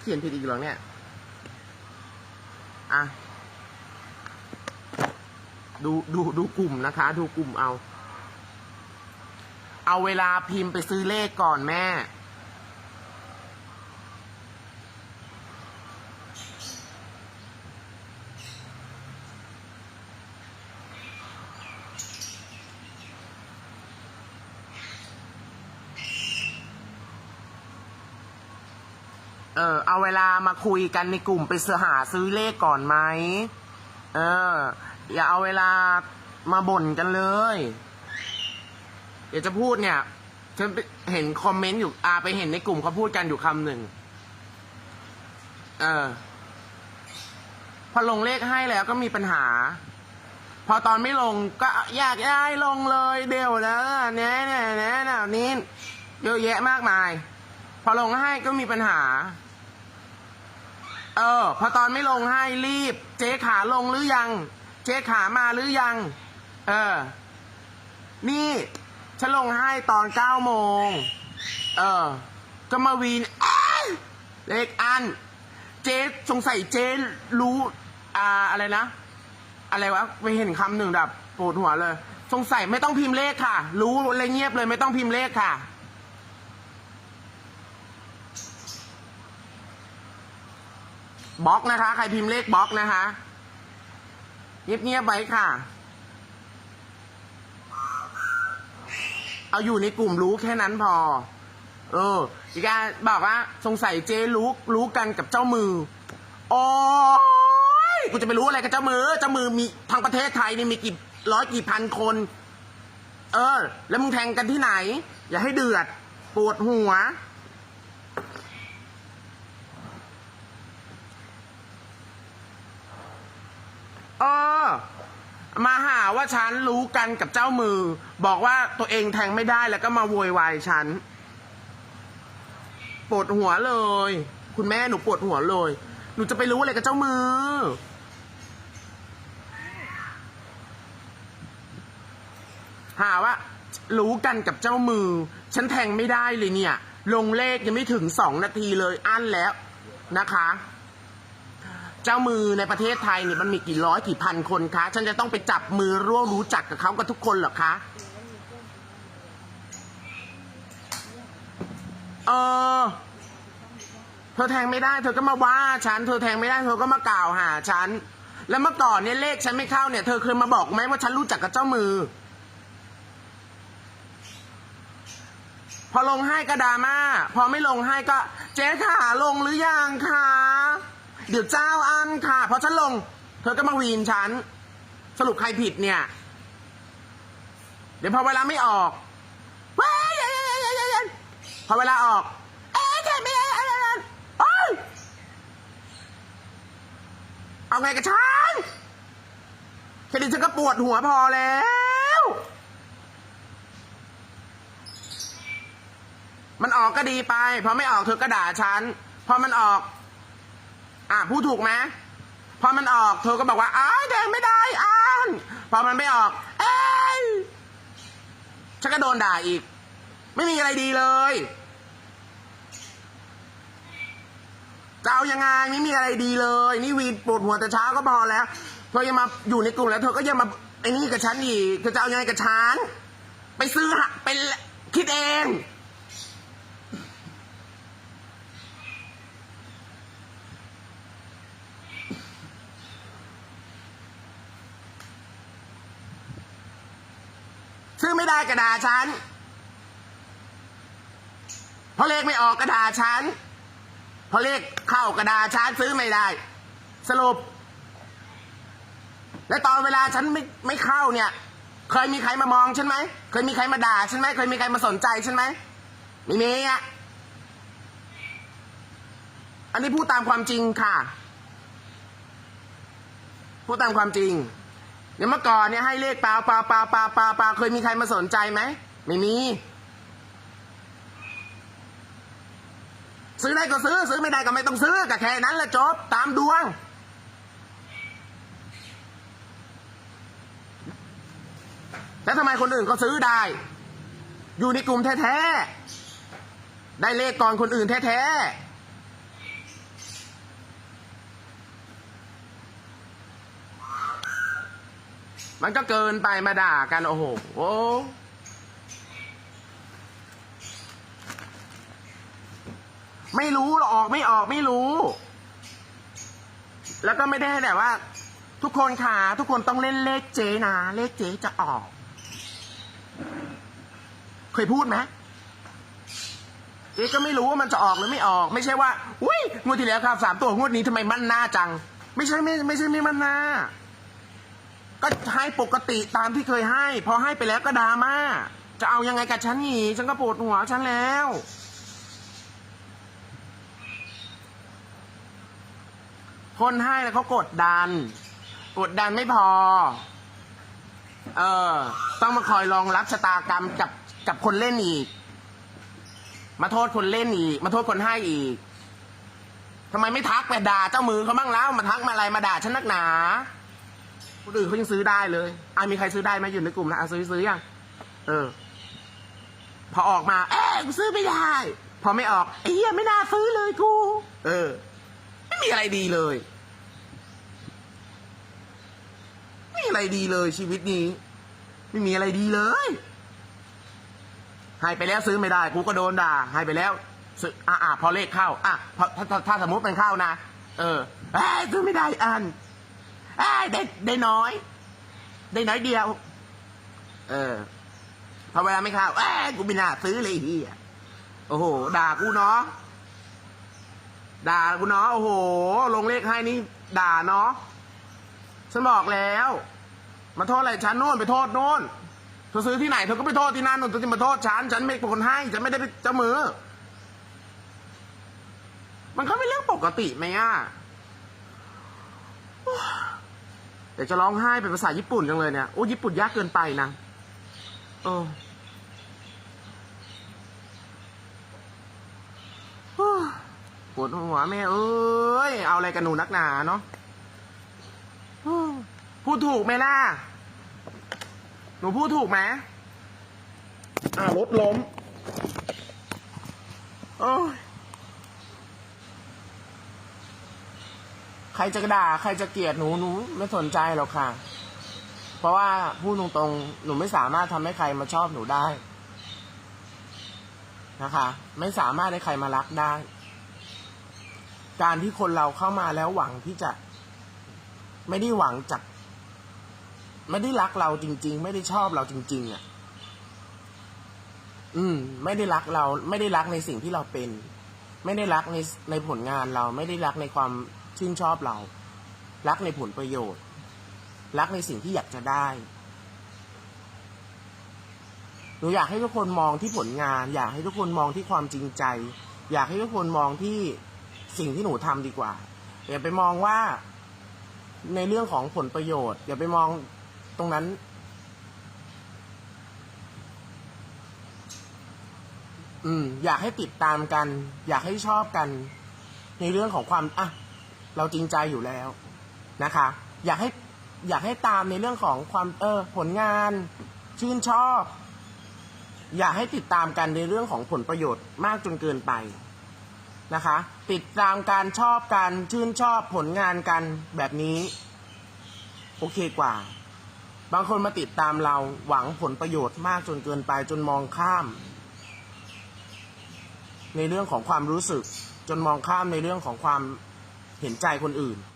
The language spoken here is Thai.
เขียนผิดอีกหรอเนี่ย อะ ดูดูดูกลุ่มนะคะ ดูกลุ่มเอา เอาเวลาพิมพ์ไปซื้อเลขก่อนแม่ ออเอาเวลามาคุยกันในกลุ่มไปเสหาซื้อเลขก่อนไหมเออ อย่าเอาเวลามาบ่นกันเลย เดี๋ยวจะพูดเนี่ยฉันเห็นคอมเมนต์อยู่อาไปเห็นในกลุ่มเขาพูดกันอยู่คำหนึ่งเออ พอลงเลขให้แล้วก็มีปัญหา พอตอนไม่ลงก็อยากได้ลงเลยเดี๋ยวนะเนี้ยเนี้ยเนี้ยเนี้ยนี้เยอะแยะมากมาย พอลงให้ก็มีปัญหา เออ พอตอนไม่ลงให้รีบ เจ๊ขาลงหรือยัง เจ๊ขามาหรือยัง เออ นี่ฉันลงให้ตอนเก้าโมง เออ ก็มาวีนเลขอัน เจ๊สงสัยเจ๊รู้ อ่าอะไรนะ อะไรวะไปเห็นคำหนึ่งแบบปวดหัวเลย สงสัยไม่ต้องพิมพ์เลขค่ะ รู้เลยเงียบเลยไม่ต้องพิมพ์เลขค่ะ บล็อกนะคะ ใครพิมพ์เลขบล็อกนะคะเงียบๆไว้ค่ะ เอาอยู่ในกลุ่มรู้แค่นั้นพอ เอออีกการบอกว่าสงสัยเจ๊รู้รู้กันกับเจ้ามือ โอ้ยกูจะไปรู้อะไรกับเจ้ามือ เจ้ามือมีทางประเทศไทยนี่มีกี่ร้อยกี่พันคน เออ แล้วมึงแทงกันที่ไหน อย่าให้เดือด ปวดหัว เออ มาหาว่าฉันรู้กันกับเจ้ามือ บอกว่าตัวเองแทงไม่ได้แล้วก็มาโวยวายฉันปวดหัวเลย คุณแม่หนูปวดหัวเลย หนูจะไปรู้อะไรกับเจ้ามือ หาว่า รู้กันกับเจ้ามือ ฉันแทงไม่ได้เลยเนี่ย ลงเลขยังไม่ถึงสองนาทีเลยอั้นแล้วนะคะ เจ้ามือในประเทศไทยเนี่ยมันมีกี่ร้อยกี่พันคนคะ ฉันจะต้องไปจับมือร่วมรู้จักกับเขากับทุกคนเหรอคะเออเธอแทงไม่ได้ เธอก็มาว่าฉัน เธอแทงไม่ได้ เธอก็มากล่าวหาฉัน แล้วเมื่อก่อนเนี่ยเลขฉันไม่เข้าเนี่ย เธอเคยมาบอกไหมว่าฉันรู้จักกับเจ้ามือ พอลงให้ก็ดราม่า พอไม่ลงให้ก็ เจ๊ค่ะลงหรือยังคะ เดี๋ยวเจ้าอันค่ะพอฉันลง เธอก็มาวีนฉัน สรุปใครผิดเนี่ย เดี๋ยวพอเวลาไม่ออกว้ยพอเวลาออก เอ๊ะแค่ไม่ได้อะไรนั่นเอ้ยเอาไงกับฉันแค่นี้ฉันก็ปวดหัวพอแล้วมันออกก็ดีไป พอไม่ออกเธอก็ด่าฉัน พอมันออก อะพูดถูกไหมพอมันออกเธอก็บอกว่าอ้ายแดงไม่ได้อ่านพอมันไม่ออก เอ้ยฉันก็โดนด่าอีก ไม่มีอะไรดีเลยจะเอายังไงไม่มีอะไรดีเลย นี่วีนปวดหัวแต่เช้าก็พอแล้วเธอยังมาอยู่ในกลุ่มแล้ว เธอก็ยังมาไอ้นี่กับฉันอีกเธอจะเอายังไงกับฉันไปซื้อหะไปคิดเอง ไม่ได้กระดาฉันเพราะเลขไม่ออกกระดาฉันเพราะเลขเข้ากระดาฉันซื้อไม่ได้ สรุป และตอนเวลาฉันไม่ไม่เข้าเนี่ย เคยมีใครมามองฉันไหมเคยมีใครมาด่าฉันไหมเคยมีใครมาสนใจฉันไหมไม่มีอะอันนี้พูดตามความจริงค่ะ พูดตามความจริง เนี่ยเมื่อก่อนเนี่ยให้เลขเปล่าเปล่าเปล่าเปล่าเปล่าเปล่าเคยมีใครมาสนใจไหมไม่มี ซื้อได้ก็ซื้อ ซื้อไม่ได้ก็ไม่ต้องซื้อก็แค่นั้นแหละจบตามดวง แล้วทำไมคนอื่นก็ซื้อได้ อยู่ในกลุ่มแท้ๆ ได้เลขก่อนคนอื่นแท้ๆ มันก็เกินไปมาด่ากันโอ้โหโอ้ไม่รู้หรอกออกไม่ออกไม่รู้ แล้วก็ไม่ได้แต่ว่า ทุกคนค่ะทุกคนต้องเล่นเลขเจนะเลขเจจะออก เคยพูดไหมเจ๊ก็ไม่รู้ว่ามันจะออกหรือไม่ออก ไม่ใช่ว่า อุ้ยงวดที่แล้วครับสามตัวงวดนี้ทำไมมั่นหน้าจัง ไม่ใช่ไม่ไม่ใช่ไม่มั่นหน้า ก็ให้ปกติตามที่เคยให้ พอให้ไปแล้วก็ดราม่าจะเอายังไงกับฉันอีฉันก็ปวดหัวฉันแล้ว คนให้แล้วเขากดดัน กดดันไม่พอ เออ ต้องมาคอยรองรับชะตากรรมกับกับคนเล่นอีก มาโทษคนเล่นอีก มาโทษคนให้อีกทำไมไม่ทักไปด่าเจ้ามือเขาบ้างแล้ว มาทักมาอะไรมาด่าฉันนักหนา คนอื่นเขายังซื้อได้เลยอะมีใครซื้อได้ไหมอยู่ในกลุ่มนะอะซื้อซื้อยังเออ พอออกมา เอ๊ะกูซื้อไม่ได้ พอไม่ออกไอ้เหี้ยไม่น่าซื้อเลยกู เออ ไม่มีอะไรดีเลย ไม่มีอะไรดีเลยชีวิตนี้ ไม่มีอะไรดีเลยให้ไปแล้วซื้อไม่ได้ กูก็โดนด่าให้ไปแล้วซื้ออะอะพอเลขเข้า อะพอถ้าถ้าถ้าสมมติมันเข้านะ เออเอ้ซื้อไม่ได้อัน เอ้ยได้ได้น้อย ได้น้อยเดียว เออ พอเวลาไม่เข้าเอ้ยกูไม่น่าซื้อเลยเฮียโอ้โห ด่ากูเนาะ ด่ากูเนาะ โอ้โห ลงเลขให้นี่ด่าเนาะ ฉันบอกแล้ว มาโทษอะไรฉันโน่นไปโทษโน่นเธอซื้อที่ไหนเธอก็ไปโทษที่นั่นนู่นเธอจะมาโทษฉัน ฉันไม่เป็นคนให้ ฉันไม่ได้เป็นเจ้ามือ มันก็เป็นเรื่องปกติไหมอะ ดี๋ยวจะร้องไห้เป็นภาษาญี่ปุ่นจังเลยเนี่ยโอ้ญี่ปุ่นยากเกินไปนะเออปวดหัวแม่เอ้ย เอาอะไรกันหนูนักหนาเนาะพูดถูกไหมล่ะ หนูพูดถูกไหมอ่ารถล้ม โอ้ยใค รจะด่าใครจะเกลียดหนูหนูไม่สนใจหรอกค่ะ เพราะว่าพูดตรงๆ หนูไม่สามารถทำให้ใครมาชอบหนูได้นะคะ ไม่สามารถให้ใครมารักได้ การที่คนเราเข้ามาแล้วหวังที่จะ ไม่ได้หวังจากไม่ได้รักเราจริง ๆ ไม่ได้ชอบเราจริง ๆอะ อืม ไม่ได้รักเรา ไม่ได้รักในสิ่งที่เราเป็น ไม่ได้รักในในผลงานเรา ไม่ได้รักในความ ชื่นชอบเรา รักในผลประโยชน์ รักในสิ่งที่อยากจะได้หนูอยากให้ทุกคนมองที่ผลงาน อยากให้ทุกคนมองที่ความจริงใจ อยากให้ทุกคนมองที่สิ่งที่หนูทำดีกว่า อย่าไปมองว่าในเรื่องของผลประโยชน์ อย่าไปมองตรงนั้น อืม อยากให้ติดตามกัน อยากให้ชอบกัน ในเรื่องของความอะ เราจริงใจอยู่แล้วนะคะ อยากให้อยากให้ตามในเรื่องของความเออผลงานชื่นชอบ อยากให้ติดตามกันในเรื่องของผลประโยชน์มากจนเกินไปนะคะ ติดตามการชอบกันชื่นชอบผลงานกันแบบนี้ โอเคกว่า บางคนมาติดตามเราหวังผลประโยชน์มากจนเกินไปจนมองข้าม ในเรื่องของความรู้สึก จนมองข้ามในเรื่องของความ เห็นใจคนอื่น